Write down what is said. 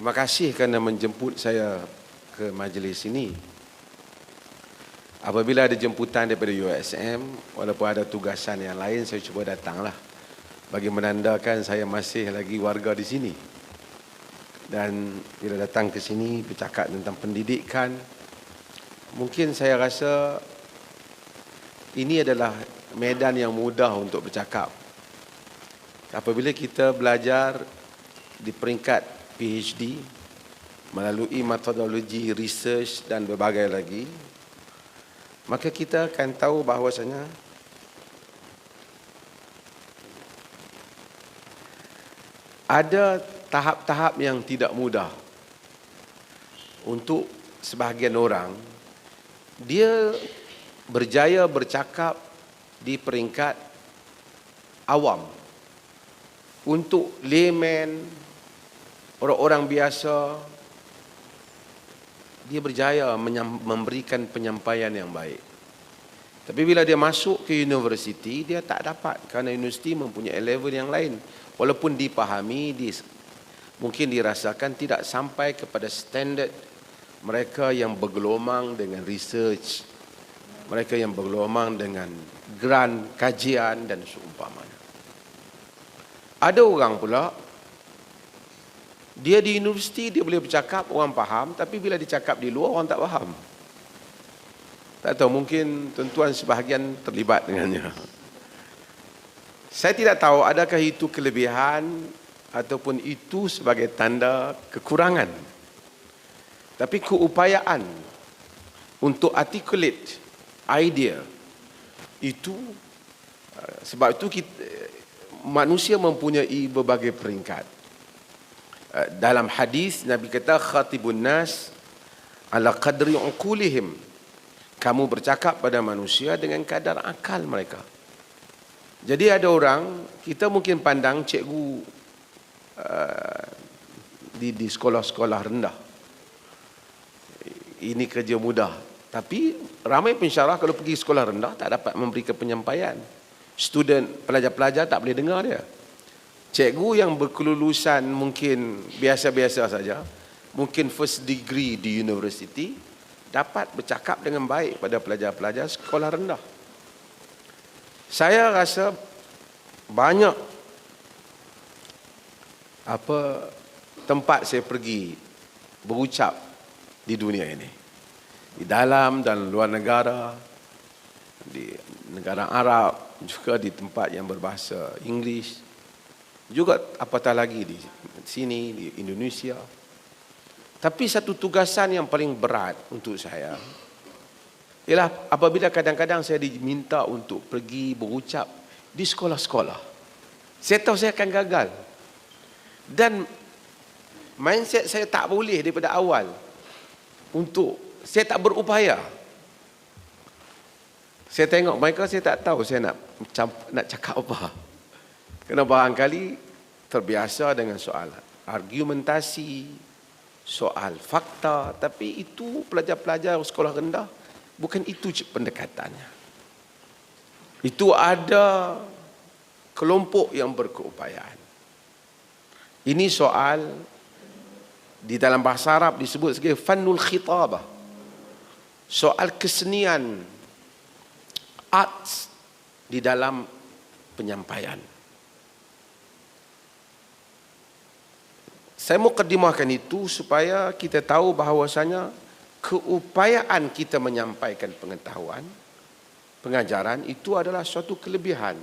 Terima kasih kerana menjemput saya ke majlis ini. Apabila ada jemputan daripada USM, walaupun ada tugasan yang lain, saya cuba datanglah. Bagi menandakan saya masih lagi warga di sini. Dan bila datang ke sini bercakap tentang pendidikan, mungkin saya rasa ini adalah medan yang mudah untuk bercakap. Apabila kita belajar di peringkat PhD melalui metodologi research dan berbagai lagi, maka kita akan tahu bahawasanya ada tahap-tahap yang tidak mudah untuk sebahagian orang. Dia berjaya bercakap di peringkat awam untuk layman orang-orang biasa dia berjaya memberikan penyampaian yang baik. Tapi bila dia masuk ke universiti dia tak dapat kerana universiti mempunyai level yang lain. Walaupun dipahami di, mungkin dirasakan tidak sampai kepada standard mereka yang bergelomang dengan research mereka yang bergelomang dengan grant kajian dan seumpamanya. Ada orang pula dia di universiti dia boleh bercakap orang faham tapi bila dicakap di luar orang tak faham tak tahu mungkin tuan-tuan sebahagian terlibat dengannya saya tidak tahu adakah itu kelebihan ataupun itu sebagai tanda kekurangan. Tapi keupayaan untuk articulate idea itu uh, sebab itu kita, manusia mempunyai berbagai peringkat. Uh, dalam hadis Nabi kata khatibun nas ala qadri uqulihim. Kamu bercakap pada manusia dengan kadar akal mereka. Jadi ada orang kita mungkin pandang cikgu uh, di di sekolah-sekolah rendah. Ini kerja mudah. Tapi ramai pensyarah kalau pergi sekolah rendah tak dapat memberikan penyampaian. Student pelajar-pelajar tak boleh dengar dia. Cikgu yang berkelulusan mungkin biasa-biasa saja, mungkin first degree di university dapat bercakap dengan baik pada pelajar-pelajar sekolah rendah. Saya rasa banyak apa tempat saya pergi berucap di dunia ini. Di dalam dan luar negara, di negara Arab, juga di tempat yang berbahasa Inggeris, juga apatah lagi di sini, di Indonesia. Tapi satu tugasan yang paling berat untuk saya, ialah apabila kadang-kadang saya diminta untuk pergi berucap di sekolah-sekolah. Saya tahu saya akan gagal. Dan mindset saya tak boleh daripada awal untuk saya tak berupaya. Saya tengok mereka saya tak tahu saya nak nak cakap apa. Kerana barangkali terbiasa dengan soal argumentasi, soal fakta, tapi itu pelajar-pelajar sekolah rendah Bukan itu pendekatannya. Itu ada kelompok yang berkeupayaan. Ini soal di dalam bahasa Arab disebut sebagai fannul khitabah. Soal kesenian arts di dalam penyampaian. Saya mau kedimahkan itu supaya kita tahu bahawasanya keupayaan kita menyampaikan pengetahuan, pengajaran itu adalah suatu kelebihan